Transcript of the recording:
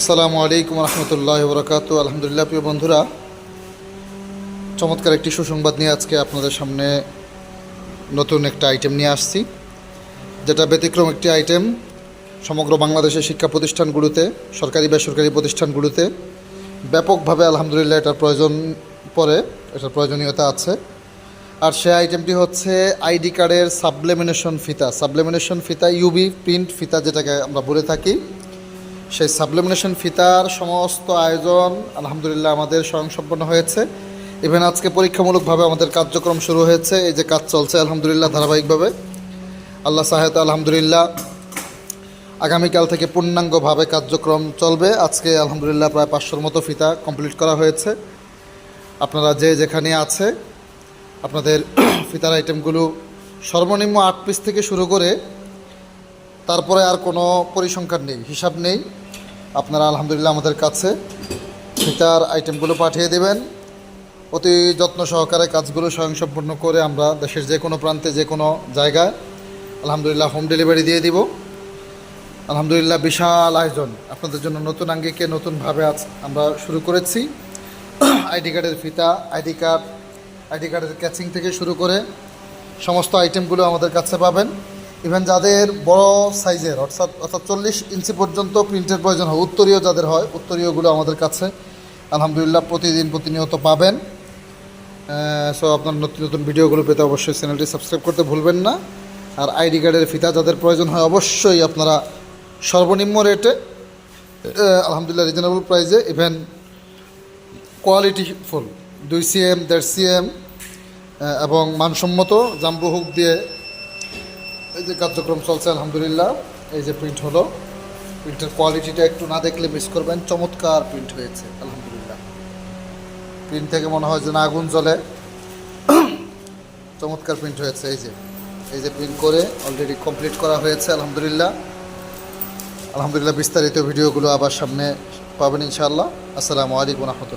আসসালামু আলাইকুম রহমতুল্লাহ বরকাত আলহামদুলিল্লাহ, প্রিয় বন্ধুরা, চমৎকার একটি সুসংবাদ নিয়ে আজকে আপনাদের সামনে নতুন একটা আইটেম নিয়ে আসছি, যেটা ব্যতিক্রম একটি আইটেম সমগ্র বাংলাদেশের শিক্ষা প্রতিষ্ঠানগুলোতে, সরকারি বেসরকারি প্রতিষ্ঠানগুলোতে ব্যাপকভাবে আলহামদুলিল্লাহ এটার প্রয়োজন পড়ে, এটার প্রয়োজনীয়তা আছে। আর সে আইটেমটি হচ্ছে আইডি কার্ডের সাবলেমিনেশন ফিতা। সাবলেমিনেশন ফিতা ইউবি প্রিন্ট ফিতা যেটাকে আমরা বলে থাকি। সেই সাবলিমিনেশন ফিতার সমস্ত আয়োজন, আলহামদুলিল্লাহ, আমাদের স্বয়ংসম্পন্ন হয়েছে। ইভেন আজকে পরীক্ষামূলকভাবে আমাদের কার্যক্রম শুরু হয়েছে, এই যে কাজ চলছে, আলহামদুলিল্লাহ, ধারাবাহিকভাবে। আল্লাহ সাহেব আলহামদুলিল্লাহ, আগামীকাল থেকে পূর্ণাঙ্গভাবে কার্যক্রম চলবে। আজকে, আলহামদুলিল্লাহ, প্রায় পাঁচশোর মতো ফিতা কমপ্লিট করা হয়েছে। আপনারা যে যেখানে আছে, আপনাদের ফিতার আইটেমগুলো সর্বনিম্ন আট পিস থেকে শুরু করে তারপরে আর কোনো পরিসংখ্যান নেই, হিসাব নেই। আপনারা আলহামদুলিল্লাহ আমাদের কাছে ফিতার আইটেমগুলো পাঠিয়ে দেবেন। অতি যত্ন সহকারে কাজগুলো স্বয়ংসম্পূর্ণ করে আমরা দেশের যে কোনো প্রান্তে, যে কোনো জায়গায় আলহামদুলিল্লাহ হোম ডেলিভারি দিয়ে দিব। আলহামদুলিল্লাহ বিশাল আয়োজন। আপনাদের জন্য নতুন আঙ্গিকে নতুনভাবে আজ আমরা শুরু করেছি। আইডি কার্ডের ফিতা, আইডি কার্ড, আইডি কার্ডের ক্যাচিং থেকে শুরু করে সমস্ত আইটেমগুলো আমাদের কাছে পাবেন। ইভেন যাদের বড় সাইজের অর্থাৎ অর্থাৎ চল্লিশ ইঞ্চি পর্যন্ত প্রিন্টের প্রয়োজন হয়, উত্তরীয় যাদের হয়, উত্তরীয়গুলো আমাদের কাছে, আলহামদুলিল্লাহ প্রতিদিন প্রতিনিয়ত পাবেন। সো আপনার নতুন নতুন ভিডিওগুলো পেতে অবশ্যই চ্যানেলটি সাবস্ক্রাইব করতে ভুলবেন না। আর আইডি কার্ডের ফিতা যাদের প্রয়োজন হয়, অবশ্যই আপনারা সর্বনিম্ন রেটে আলহামদুলিল্লাহ রিজনেবল প্রাইসে ইভেন কোয়ালিটি ফুল দুই সিএম দেড় সিএম এবং মানসম্মত জাম্বু হুক দিয়ে এই যে কার্যক্রম চলছে, আলহামদুলিল্লাহ। এই যে প্রিন্ট হলো। প্রিন্টের কোয়ালিটিটা একটু না দেখলে মিস করবেন। চমৎকার প্রিন্ট হয়েছে, আলহামদুলিল্লাহ। প্রিন্ট থেকে মনে হয় যেন আগুন জ্বলে। চমৎকার প্রিন্ট হয়েছে, এই যে। এই যে প্রিন্ট করে অলরেডি কমপ্লিট করা হয়েছে, আলহামদুলিল্লাহ। আলহামদুলিল্লাহ বিস্তারিত ভিডিওগুলো আবার সামনে পাবেন ইনশাআল্লাহ। আসসালামু আলাইকুম রহমতুল্লাহ।